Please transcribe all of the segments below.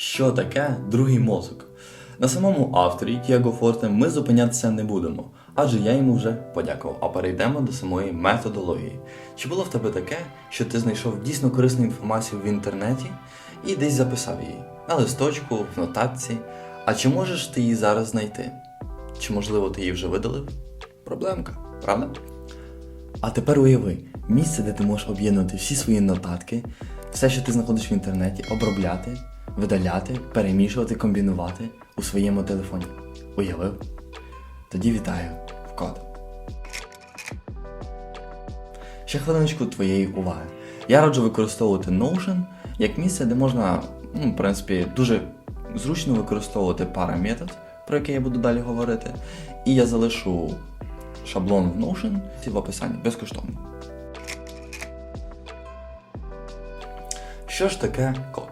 Що таке другий мозок? На самому авторі Тіаго Форте ми зупинятися не будемо, адже я йому вже подякував. А перейдемо до самої методології. Чи було в тебе таке, що ти знайшов дійсно корисну інформацію в інтернеті і десь записав її на листочку, в нотатці? А чи можеш ти її зараз знайти? Чи можливо ти її вже видалив? Проблемка, правда? А тепер уяви, місце, де ти можеш об'єднувати всі свої нотатки, все, що ти знаходиш в інтернеті, обробляти, видаляти, перемішувати, комбінувати у своєму телефоні. Уявив? Тоді вітаю в код. Ще хвилиночку твоєї уваги. Я раджу використовувати Notion як місце, де можна, ну, в принципі, дуже зручно використовувати параметод, про який я буду далі говорити. І я залишу шаблон в Notion в описанні безкоштовно. Що ж таке код?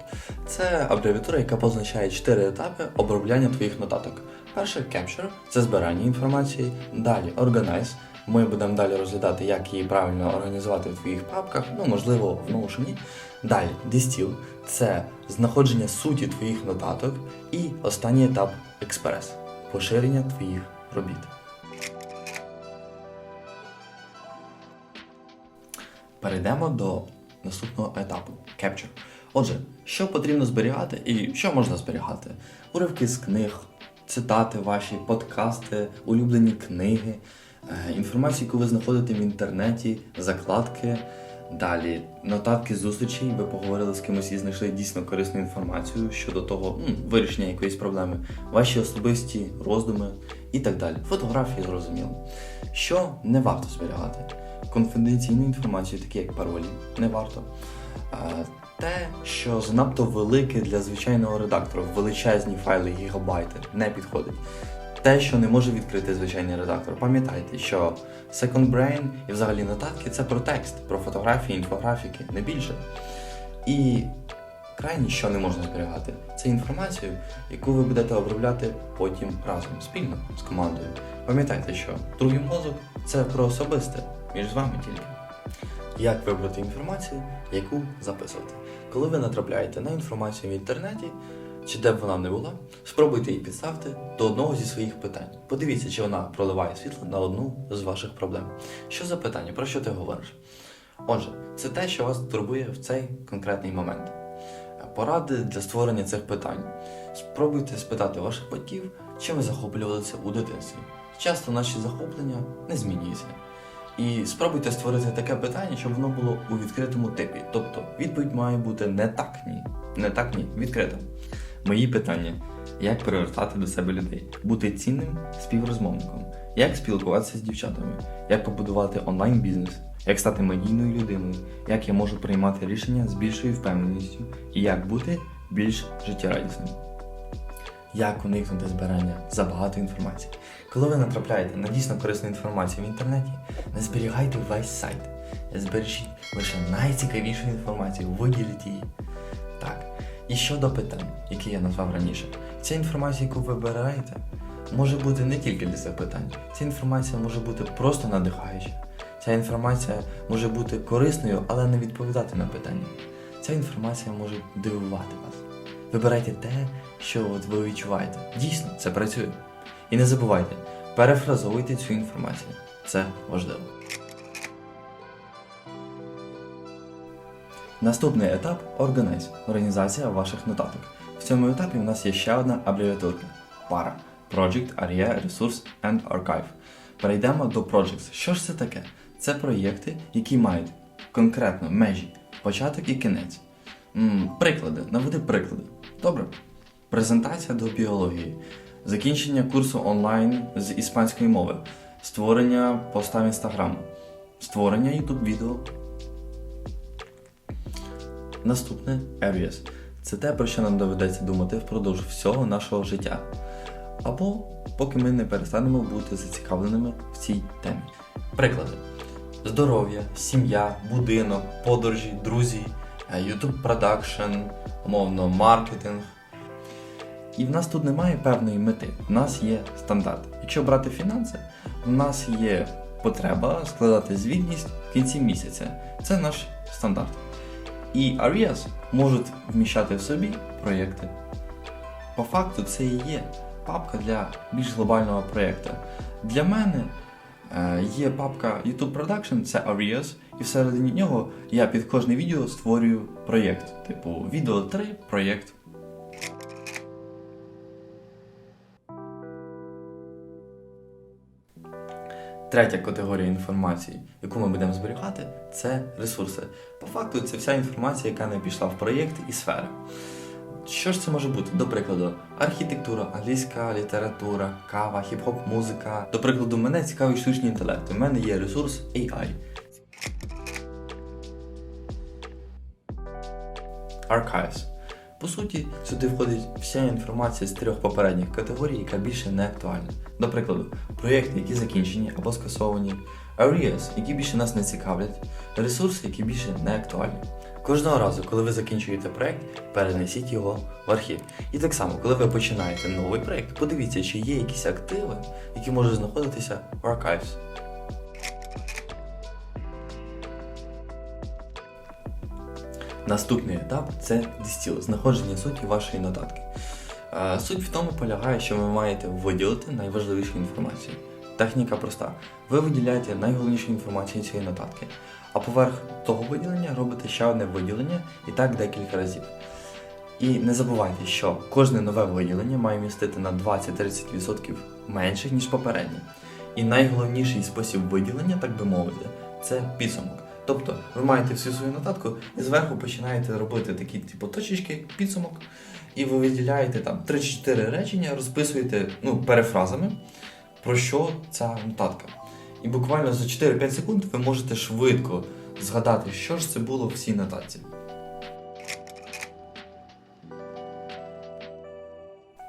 Це абревіатура, яка позначає 4 етапи обробляння твоїх нотаток. Перше Capture це збирання інформації, далі Organize. Ми будемо далі розглядати, як її правильно організувати в твоїх папках, ну можливо в Notion. Далі Distill це знаходження суті твоїх нотаток. І останній етап Express поширення твоїх робіт. Перейдемо до наступного етапу Capture. Отже, що потрібно зберігати і що можна зберігати? Уривки з книг, цитати ваші, подкасти, улюблені книги, е, інформацію, яку ви знаходите в інтернеті, закладки. Далі нотатки зустрічей, ви поговорили з кимось і знайшли дійсно корисну інформацію щодо того м, вирішення якоїсь проблеми, ваші особисті роздуми і так далі. Фотографії зрозуміло. Що не варто зберігати? Конфіденційну інформацію, такі як паролі, не варто. Те, що занадто велике для звичайного редактора, величезні файли, гігабайти, не підходить. Те, що не може відкрити звичайний редактор. Пам'ятайте, що Second Brain і взагалі нотатки це про текст, про фотографії, інфографіки, не більше. І крайні, що не можна зберігати, це інформацію, яку ви будете обробляти потім разом, спільно з командою. Пам'ятайте, що другий мозок це про особисте, між вами тільки. Як вибрати інформацію, яку записувати? Коли ви натрапляєте на інформацію в інтернеті, чи де б вона не була, спробуйте її підставити до одного зі своїх питань. Подивіться, чи вона проливає світло на одну з ваших проблем. Що за питання? Про що ти говориш? Отже, це те, що вас турбує в цей конкретний момент. Поради для створення цих питань. Спробуйте спитати ваших батьків, чим ви захоплювалися у дитинстві. Часто наші захоплення не змінюються. І спробуйте створити таке питання, щоб воно було у відкритому типі. Тобто відповідь має бути не так ні. Не так ні, відкрита. Мої питання: як привертати до себе людей, бути цінним співрозмовником, як спілкуватися з дівчатами, як побудувати онлайн-бізнес, як стати медійною людиною, як я можу приймати рішення з більшою впевненістю і як бути більш життєрадісним. Як уникнути збирання забагато інформації? Коли ви натрапляєте на дійсно корисну інформацію в інтернеті, не зберігайте весь сайт. Збережіть лише найцікавішу інформацію, виділіть її. Так. І щодо питань, які я назвав раніше, ця інформація, яку ви вибираєте, може бути не тільки для цих питань. Ця інформація може бути просто надихаюча. Ця інформація може бути корисною, але не відповідати на питання. Ця інформація може дивувати вас. Вибирайте те, що от ви відчуваєте. Дійсно, це працює. І не забувайте, перефразовуйте цю інформацію. Це важливо. Наступний етап Organize – організація ваших нотаток. В цьому етапі у нас є ще одна абревіатурка PARA – Project Area Resource and Archive. Перейдемо до Projects. Що ж це таке? Це проєкти, які мають конкретно межі, початок і кінець. М, приклади, наведи приклади. Добре. Презентація до біології, закінчення курсу онлайн з іспанської мови, створення поста в Instagram, створення YouTube відео. Наступне Areas. Це те, про що нам доведеться думати впродовж всього нашого життя. Або поки ми не перестанемо бути зацікавленими в цій темі. Приклади: здоров'я, сім'я, будинок, подорожі, друзі, е, YouTube продакшн, умовно, маркетинг. І в нас тут немає певної мети. В нас є стандарт. Якщо брати фінанси, в нас є потреба складати звітність в кінці місяця. Це наш стандарт. І Arias можуть вміщати в собі проєкти, По факту це і є папка для більш глобального проєкту. Для мене е, є папка YouTube Production, це Arias, і всередині нього я під кожне відео створюю проєкт. Типу відео 3 проєкт. Третя категорія інформації, яку ми будемо зберігати, це ресурси. По факту, це вся інформація, яка не пішла в проєкт і сфери. Що ж це може бути? До прикладу, архітектура, англійська література, кава, хіп-хоп, музика. До прикладу, мене цікавий штучний інтелект. У мене є ресурс AI. Archives. По суті, сюди входить вся інформація з трьох попередніх категорій, яка більше не актуальна. До прикладу, проєкти, які закінчені або скасовані, areas, які більше нас не цікавлять, ресурси, які більше не актуальні. Кожного разу, коли ви закінчуєте проєкт, перенесіть його в архів. І так само, коли ви починаєте новий проєкт, подивіться, чи є якісь активи, які можуть знаходитися в Archives. Наступний етап це дистіл, знаходження суті вашої нотатки. Е, Суть в тому полягає, що ви маєте виділити найважливішу інформацію. Техніка проста. Ви виділяєте найголовнішу інформацію цієї нотатки, а поверх того виділення робите ще одне виділення і так декілька разів. І не забувайте, що кожне нове виділення має містити на 20-30% менше, ніж попереднє. І найголовніший спосіб виділення, так би мовити, це підсумок. Тобто ви маєте всю свою нотатку і зверху починаєте робити такі типу точечки, підсумок, і ви виділяєте там 3-4 речення, розписуєте ну, перефразами, про що ця нотатка. І буквально за 4-5 секунд ви можете швидко згадати, що ж це було в цій нотатці.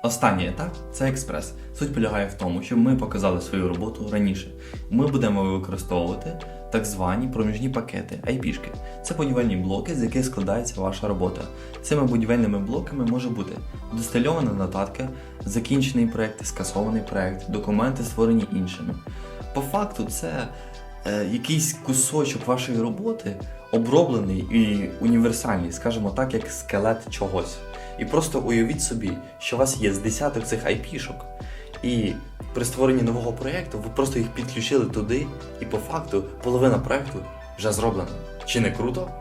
Останній етап це експрес. Суть полягає в тому, щоб ми показали свою роботу раніше. Ми будемо використовувати так звані проміжні пакети, IP-шки. Це будівельні блоки, з яких складається ваша робота. Цими будівельними блоками може бути достильована нотатка, закінчений проект, скасований проект, документи створені іншими. По факту, це е, якийсь кусочок вашої роботи, оброблений і універсальний, скажімо так, як скелет чогось. І просто уявіть собі, що у вас є з десяток цих IP-шок, і при створенні нового проєкту ви просто їх підключили туди, і по факту половина проєкту вже зроблена. Чи не круто?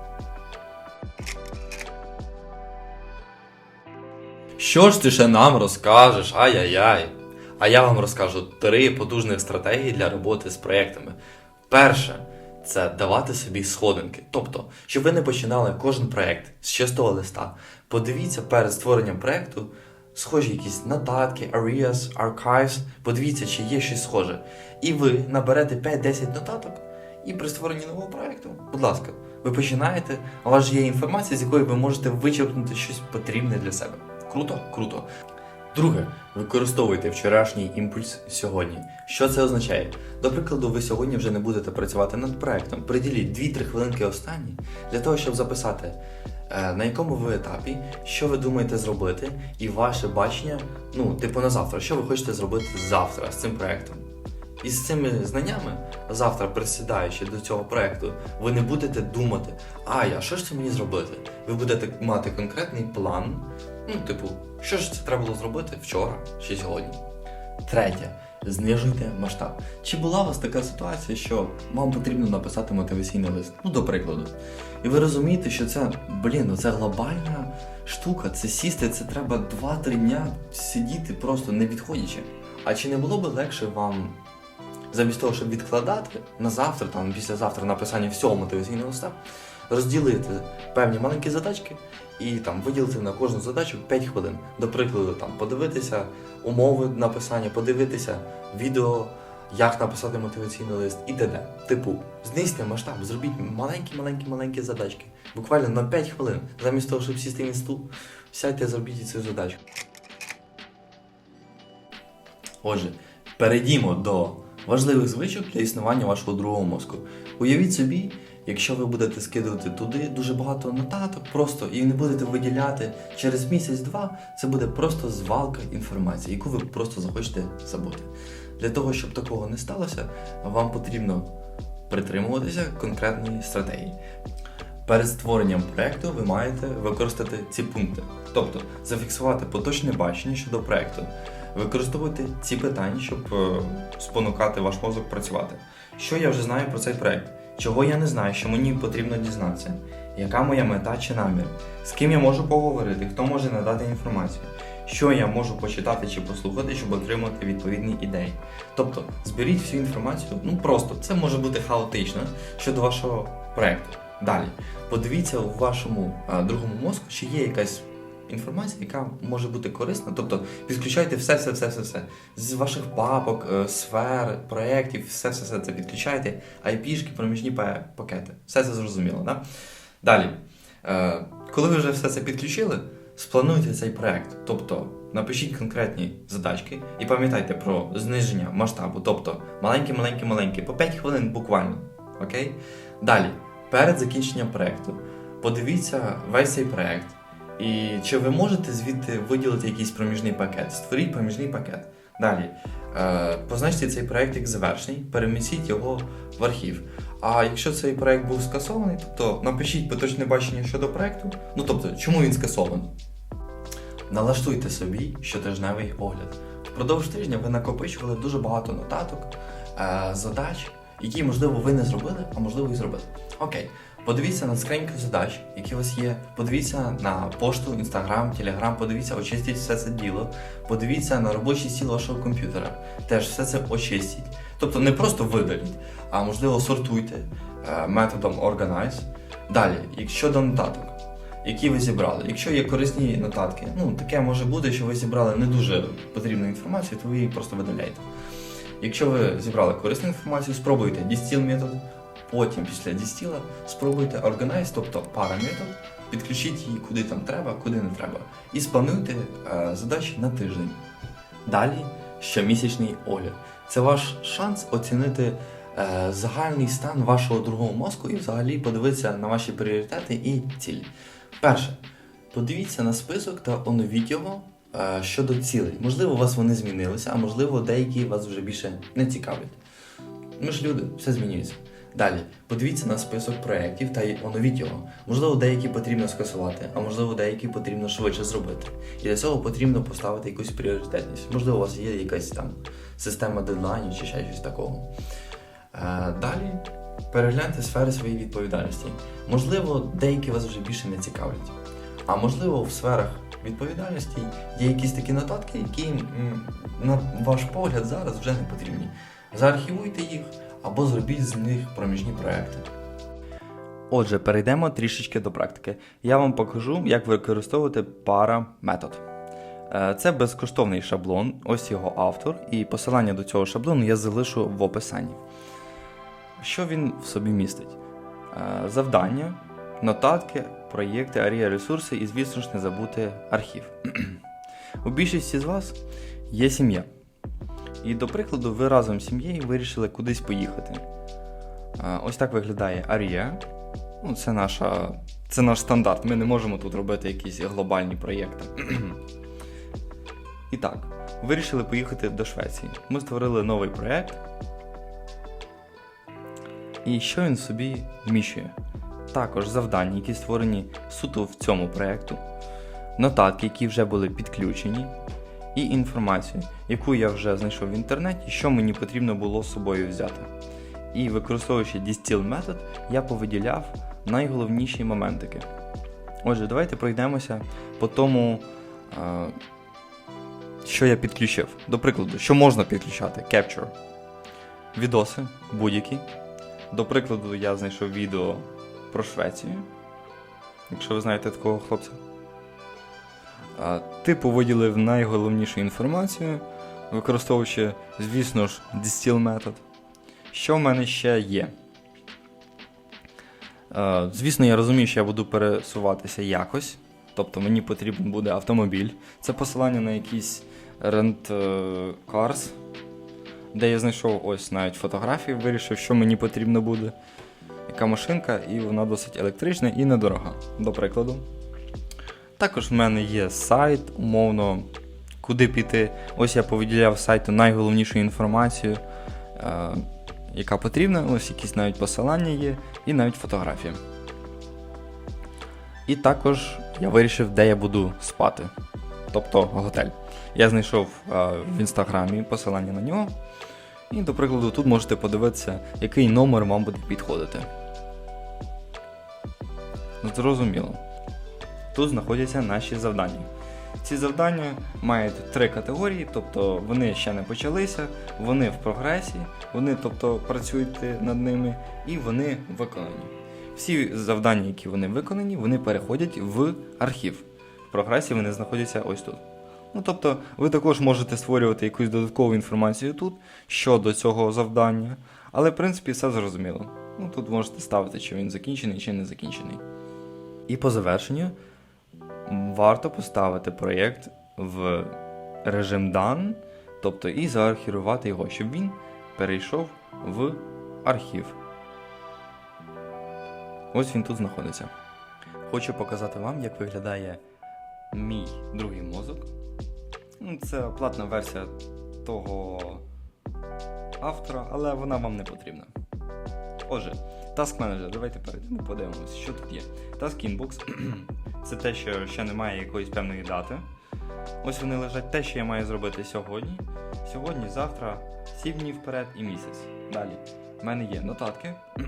Що ж ти ще нам розкажеш? Ай-яй-яй. А я вам розкажу три потужних стратегії для роботи з проєктами. Перше це давати собі сходинки. Тобто, щоб ви не починали кожен проєкт з чистого листа. Подивіться перед створенням проєкту схожі якісь нотатки, areas, archives, подивіться, чи є щось схоже. І ви наберете 5-10 нотаток, і при створенні нового проєкту, будь ласка, ви починаєте, у вас є інформація, з якої ви можете вичерпнути щось потрібне для себе. Круто? Круто. Друге, використовуйте вчорашній імпульс сьогодні. Що це означає? До прикладу, ви сьогодні вже не будете працювати над проектом. Приділіть 2-3 хвилинки останні для того, щоб записати, на якому ви етапі, що ви думаєте зробити, і ваше бачення, ну, типу на завтра, що ви хочете зробити завтра з цим проектом. І з цими знаннями, завтра присідаючи до цього проекту, ви не будете думати, а що ж це мені зробити? Ви будете мати конкретний план, ну, типу, що ж це треба було зробити вчора чи сьогодні. Третє. Знижуйте масштаб. Чи була у вас така ситуація, що вам потрібно написати мотиваційний лист? Ну, до прикладу. І ви розумієте, що це, блін, ну це глобальна штука, це сісти, це треба 2-3 дня сидіти просто не відходячи. А чи не було б легше вам замість того, щоб відкладати на завтра, там післязавтра написання всього мотиваційного листа, розділити певні маленькі задачки і там виділити на кожну задачу 5 хвилин. До прикладу, там подивитися умови написання, подивитися відео, як написати мотиваційний лист і т.д. Типу, знизьте масштаб, зробіть маленькі-маленькі-маленькі задачки. Буквально на 5 хвилин, замість того, щоб сісти на стул, сядьте, зробіть цю задачку. Отже, перейдімо до важливих звичок для існування вашого другого мозку. Уявіть собі, якщо ви будете скидувати туди дуже багато нотаток, просто і не будете виділяти через місяць-два, це буде просто звалка інформації, яку ви просто захочете забути. Для того, щоб такого не сталося, вам потрібно притримуватися конкретної стратегії. Перед створенням проекту ви маєте використати ці пункти, тобто зафіксувати поточне бачення щодо проекту, використовувати ці питання, щоб е, спонукати ваш мозок працювати. Що я вже знаю про цей проект? Чого я не знаю, що мені потрібно дізнатися? Яка моя мета чи намір? З ким я можу поговорити, хто може надати інформацію? Що я можу почитати чи послухати, щоб отримати відповідні ідеї? Тобто зберіть всю інформацію, ну просто це може бути хаотично щодо вашого проекту. Далі подивіться у вашому а, другому мозку, чи є якась інформація, яка може бути корисна. Тобто підключайте все, все, все, все, все. З ваших папок, е, сфер, проєктів, все, все, все це підключайте. IP-шки, проміжні пакети. Все це зрозуміло, да? Далі. Е, коли ви вже все це підключили, сплануйте цей проект. Тобто напишіть конкретні задачки і пам'ятайте про зниження масштабу. Тобто маленькі, маленькі, маленькі, по 5 хвилин буквально. Окей? Далі, перед закінченням проекту, подивіться весь цей проект. І чи ви можете звідти виділити якийсь проміжний пакет? Створіть проміжний пакет. Далі. Е, позначте цей проект як завершений, перемістіть його в архів. А якщо цей проект був скасований, тобто напишіть поточне бачення щодо проекту. Ну тобто, чому він скасований? Налаштуйте собі щотижневий огляд. Впродовж тижня ви накопичували дуже багато нотаток, е, задач, які, можливо, ви не зробили, а можливо і зробили. Окей, подивіться на скриньку задач, які у вас є. Подивіться на пошту, інстаграм, телеграм, подивіться, очистіть все це діло. Подивіться на робочий стіл вашого комп'ютера. Теж все це очистіть. Тобто не просто видаліть, а можливо сортуйте е, методом Organize. Далі, якщо до нотаток які ви зібрали. Якщо є корисні нотатки, ну таке може бути, що ви зібрали не дуже потрібну інформацію, то ви її просто видаляєте. Якщо ви зібрали корисну інформацію, спробуйте distill метод, потім після distill спробуйте organize, тобто пара підключіть її куди там треба, куди не треба. І сплануйте е, задачі на тиждень. Далі щомісячний огляд. Це ваш шанс оцінити е, загальний стан вашого другого мозку і взагалі подивитися на ваші пріоритети і цілі. Перше, подивіться на список та оновіть його е, щодо цілей. Можливо, у вас вони змінилися, а можливо, деякі вас вже більше не цікавлять. Ми ж люди, все змінюється. Далі, подивіться на список проєктів та оновіть його. Можливо, деякі потрібно скасувати, а можливо, деякі потрібно швидше зробити. І для цього потрібно поставити якусь пріоритетність. Можливо, у вас є якась там система дедлайнів чи ще щось такого. Е, Далі перегляньте сфери своєї відповідальності. Можливо, деякі вас вже більше не цікавлять. А можливо, в сферах відповідальності є якісь такі нотатки, які, на ваш погляд, зараз вже не потрібні. Заархівуйте їх або зробіть з них проміжні проекти. Отже, перейдемо трішечки до практики. Я вам покажу, як використовувати пара метод. Е, Це безкоштовний шаблон, ось його автор, і посилання до цього шаблону я залишу в описанні. Що він в собі містить? Е, Завдання, нотатки, проєкти, арія ресурси і, звісно ж, не забути архів. У більшості з вас є сім'я. І, до прикладу, ви разом з сім'єю вирішили кудись поїхати. Ось так виглядає арія. Ну, це, наша, це наш стандарт. Ми не можемо тут робити якісь глобальні проєкти. І так, вирішили поїхати до Швеції. Ми створили новий проєкт. І що він собі вміщує? Також завдання, які створені суто в цьому проєкту, нотатки, які вже були підключені, і інформацію, яку я вже знайшов в інтернеті, що мені потрібно було з собою взяти. І використовуючи Distill метод, я повиділяв найголовніші моментики. Отже, давайте пройдемося по тому, е, що я підключив. До прикладу, що можна підключати? Capture. Відоси будь-які. До прикладу, я знайшов відео про Швецію. Якщо ви знаєте такого хлопця. Типу виділив найголовнішу інформацію, використовуючи, звісно ж, Distill метод. Що в мене ще є? Е, Звісно, я розумію, що я буду пересуватися якось. Тобто мені потрібен буде автомобіль. Це посилання на якийсь Rent е, Cars, де я знайшов ось навіть фотографії, вирішив, що мені потрібно буде. Яка машинка, і вона досить електрична і недорога, до прикладу. Також в мене є сайт, умовно, куди піти. Ось я повиділяв сайту найголовнішу інформацію, е, яка потрібна. Ось якісь навіть посилання є, і навіть фотографії. І також я вирішив, де я буду спати. Тобто готель. Я знайшов е, в інстаграмі посилання на нього. І, до прикладу, тут можете подивитися, який номер вам буде підходити. Зрозуміло. Тут знаходяться наші завдання. Ці завдання мають три категорії, тобто вони ще не почалися, вони в прогресі, вони тобто працюєте над ними і вони виконані. Всі завдання, які вони виконані, вони переходять в архів. В прогресі вони знаходяться ось тут. Ну тобто, ви також можете створювати якусь додаткову інформацію тут щодо цього завдання, але в принципі все зрозуміло. Ну тут можете ставити, чи він закінчений, чи не закінчений. І по завершенню варто поставити проєкт в режим Done, тобто і заархірувати його, щоб він перейшов в архів. Ось він тут знаходиться. Хочу показати вам, як виглядає мій другий мозок. Ну, Це платна версія того автора, але вона вам не потрібна. Отже, Task Manager, давайте перейдемо, подивимося, що тут є. Task Inbox це те, що ще немає якоїсь певної дати. Ось вони лежать те, що я маю зробити сьогодні. Сьогодні, завтра, 7 днів вперед і місяць. Далі. В мене є нотатки.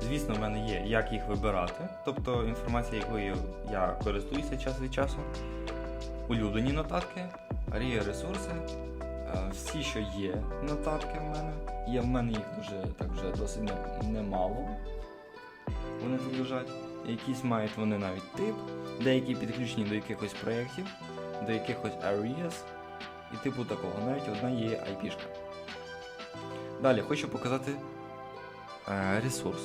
Звісно, в мене є, як їх вибирати, тобто інформація, якою я користуюся час від часу. Улюблені нотатки, рія ресурси, е, всі, що є нотатки в мене. Є в мене їх дуже так вже досить не- немало. Вони тут лежать. Якісь мають вони навіть тип, деякі підключені до якихось проєктів, до якихось areas і типу такого. Навіть одна є IP-шка. Далі хочу показати е, ресурс.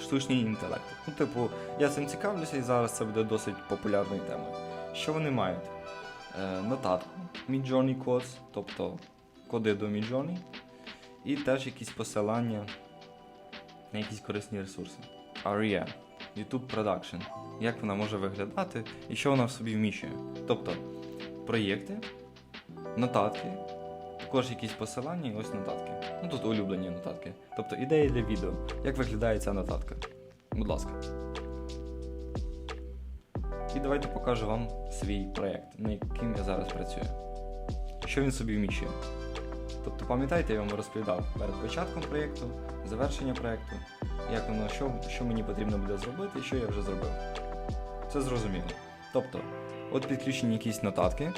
Штучний інтелект. Ну, типу, я цим цікавлюся і зараз це буде досить популярною темою. Що вони мають? Е, нотатку Midjourney Codes, тобто коди до Midjourney, і теж якісь посилання на якісь корисні ресурси. ARIA, YouTube Production. Як вона може виглядати і що вона в собі вміщує. Тобто проєкти, нотатки, також якісь посилання і ось нотатки. Ну тут улюблені нотатки. Тобто ідеї для відео. Як виглядає ця нотатка? Будь ласка. І давайте покажу вам свій проєкт, над яким я зараз працюю. Що він собі вміщує. Тобто, пам'ятаєте, я вам розповідав перед початком проєкту, завершення проєкту, як воно, що, що мені потрібно буде зробити і що я вже зробив. Це зрозуміло. Тобто, от підключені якісь нотатки,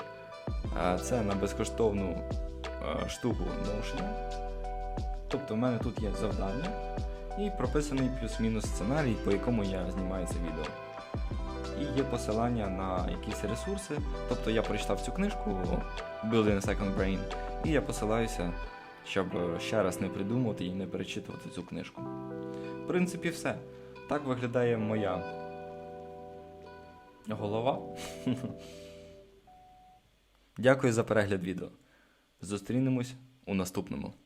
це на безкоштовну штуку Notion. Тобто, в мене тут є завдання і прописаний плюс-мінус сценарій, по якому я знімаю це відео. І є посилання на якісь ресурси. Тобто я прочитав цю книжку Building a Second Brain, і я посилаюся, щоб е, ще раз не придумувати і не перечитувати цю книжку. В принципі, все. Так виглядає моя голова. Дякую за перегляд відео. Зустрінемось у наступному.